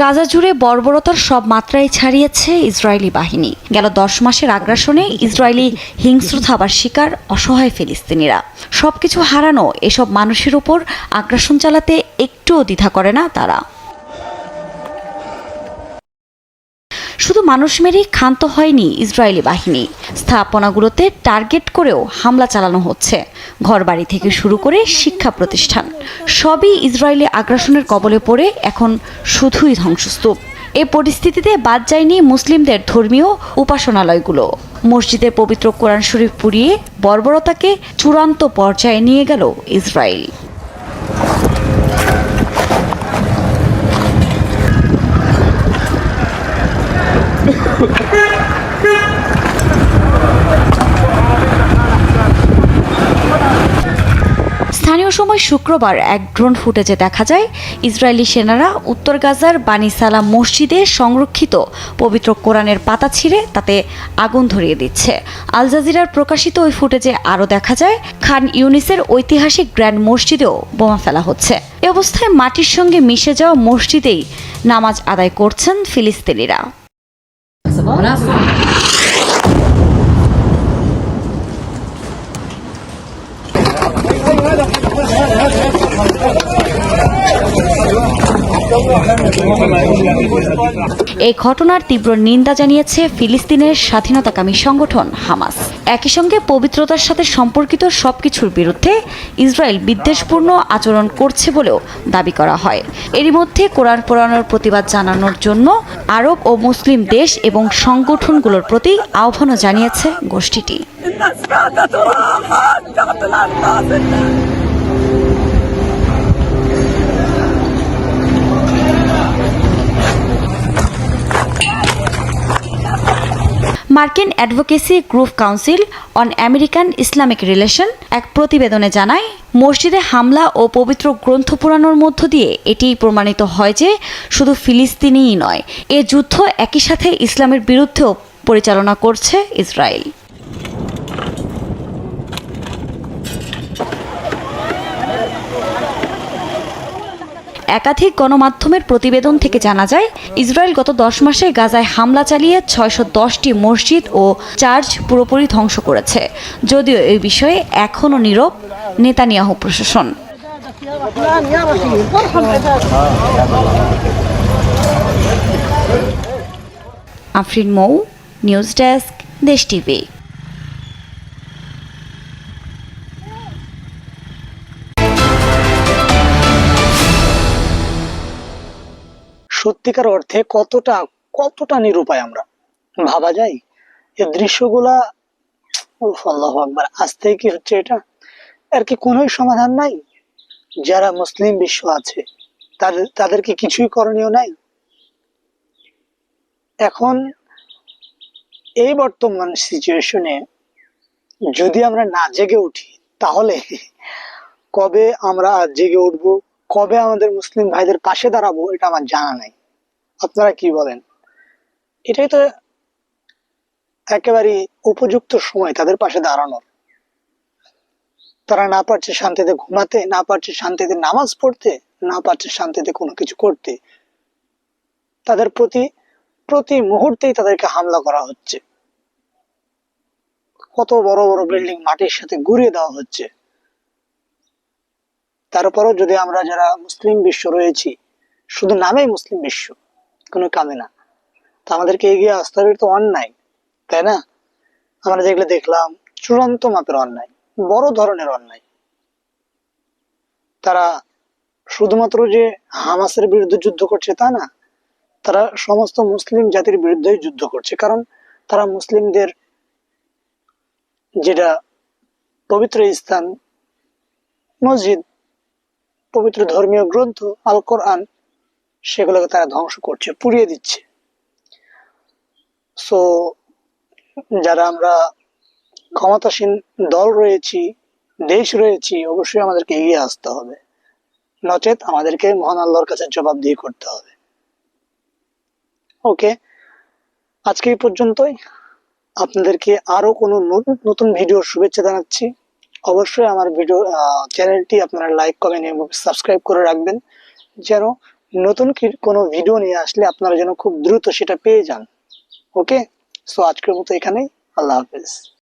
গাজা জুড়ে বর্বরতার সব মাত্রায় ছাড়িয়েছে ইসরায়েলি বাহিনী। গেল দশ মাসের আগ্রাসনে ইসরায়েলি হিংস্রতাবার শিকার অসহায় ফিলিস্তিনিরা। সবকিছু হারানো এসব মানুষের উপর আগ্রাসন চালাতে একটুও দ্বিধা করে না তারা। শুধু মানুষ মেরেই ক্ষান্ত হয়নি ইসরায়েলি বাহিনী। স্থাপনাগুলোতে টার্গেট করেও হামলা চালানো হচ্ছে। ঘরবাড়ি থেকে শুরু করে শিক্ষা প্রতিষ্ঠান। সবই ইসরায়েলি আগ্রাসনের কবলে পড়ে এখন শুধুই ধ্বংসস্তূপ। এ পরিস্থিতিতে বাদ যায়নি মুসলিমদের ধর্মীয় উপাসনালয়গুলো। মসজিদের পবিত্র কোরআন শরীফ পুড়িয়ে বর্বরতাকে চূড়ান্ত পর্যায়ে নিয়ে গেল ইসরায়েল। স্থানীয় সময় শুক্রবার এক ড্রোন ফুটেজে দেখা যায়, ইসরায়েলি সেনারা উত্তর গাজার বানিসালা মসজিদে সংরক্ষিত পবিত্র কোরআনের পাতা ছিঁড়ে তাতে আগুন ধরিয়ে দিচ্ছে। আল জাজিরার প্রকাশিত ওই ফুটেজে আরও দেখা যায়, খান ইউনিসের ঐতিহাসিক গ্র্যান্ড মসজিদেও বোমা ফেলা হচ্ছে। এ অবস্থায় মাটির সঙ্গে মিশে যাওয়া মসজিদেই নামাজ আদায় করছেন ফিলিস্তিনিরা। brazo. এই ঘটনার তীব্র নিন্দা জানিয়েছে ফিলিস্তিনের স্বাধীনতাকামী সংগঠন হামাস। একই সঙ্গে পবিত্রতার সাথে সম্পর্কিত সবকিছুর বিরুদ্ধে ইসরায়েল বিদ্বেষপূর্ণ আচরণ করছে বলেও দাবি করা হয়। এরই মধ্যে কোরআন পোড়ানোর প্রতিবাদ জানানোর জন্য আরব ও মুসলিম দেশ এবং সংগঠনগুলোর প্রতি আহ্বানও জানিয়েছে গোষ্ঠীটি। মার্কিন advocacy group council on American Islamic relation এক প্রতিবেদনে জানায়, মসজিদে হামলা ও পবিত্র গ্রন্থ পুরানোর মধ্য দিয়ে এটি প্রমাণিত হয় যে শুধু ফিলিস্তিনিই নয়, এ যুদ্ধ একই সাথে ইসলামের বিরুদ্ধেও পরিচালনা করছে ইসরায়েল। একাধিক গণমাধ্যমের প্রতিবেদন থেকে জানা যায়, ইসরায়েল গত দশ মাসে গাজায় হামলা চালিয়ে ছয়শো দশটি মসজিদ ও চার্চ পুরোপুরি ধ্বংস করেছে। যদিও এই বিষয়ে এখনও নীরব নেতানিয়াহু প্রশাসন। Afrin Mou, news desk, Desh TV. সত্যিকার অর্থে কতটা কতটা নিরুপায় আমরা। ভাবা যায়? এই দৃশ্যগুলা আল্লাহু আকবার, আজ থেকে কি হচ্ছে এটা? আর কি কোনো সমাধান নাই? যারা মুসলিম বিশ্ব আছে তাদের তাদেরকে কিছুই করণীয় নাই? এখন, এই বর্তমান সিচুয়েশনে যদি আমরা না জেগে উঠি, তাহলে কবে আমরা জেগে উঠবো? কবে আমাদের মুসলিম ভাইদের পাশে দাঁড়াবো, এটা আমার জানা নাই। আপনারা কি বলেন? এটাই তো একেবারে উপযুক্ত সময় তাদের পাশে দাঁড়ানোর। তারা না পারছে শান্তিতে ঘুমাতে, না পারছে শান্তিতে নামাজ পড়তে, না পারছে শান্তিতে কোনো কিছু করতে। তাদের প্রতি প্রতি মুহূর্তেই তাদেরকে হামলা করা হচ্ছে। কত বড় বড় বিল্ডিং মাটির সাথে গুড়িয়ে দেওয়া হচ্ছে। তারপরও যদি আমরা যারা মুসলিম বিশ্ব রয়েছি, শুধু নামেই মুসলিম বিশ্ব, কোনো কামে না। তো আমাদেরকে এগিয়ে আসতে হবে তো অন্যায়, তাই না? আমরা যেগুলো দেখলাম, চূড়ান্ত মাপের অন্যায়, বড় ধরনের অন্যায়। তারা শুধুমাত্র যে হামাসের বিরুদ্ধে যুদ্ধ করছে তা না, তারা সমস্ত মুসলিম জাতির বিরুদ্ধেই যুদ্ধ করছে। কারণ তারা মুসলিমদের যেটা পবিত্র স্থান, মসজিদ পবিত্র ধর্মীয় গ্রন্থ আল কোরআন সেগুলোকে তারা ধ্বংস করছে, পুড়িয়ে দিচ্ছে। সো যারা আমরা ক্ষমতাসীন দল রয়েছি, দেশ রয়েছি, অবশ্যই আমাদেরকে এগিয়ে আসতে হবে। নচেত আমাদেরকে মহান আল্লাহর কাছে জবাবদিহি করতে হবে। ওকে আজকে এই পর্যন্তই। আপনাদেরকে আরও কোনো নতুন ভিডিওর শুভেচ্ছা জানাচ্ছি। অবশ্যই আমার ভিডিও চ্যানেলটি আপনারা লাইক কমেন্ট এবং সাবস্ক্রাইব করে রাখবেন, যেন নতুন কোনো ভিডিও নিয়ে আসলে আপনারা যেন খুব দ্রুত সেটা পেয়ে যান। ওকে সো আজকের মতো এখানেই। আল্লাহ হাফেজ।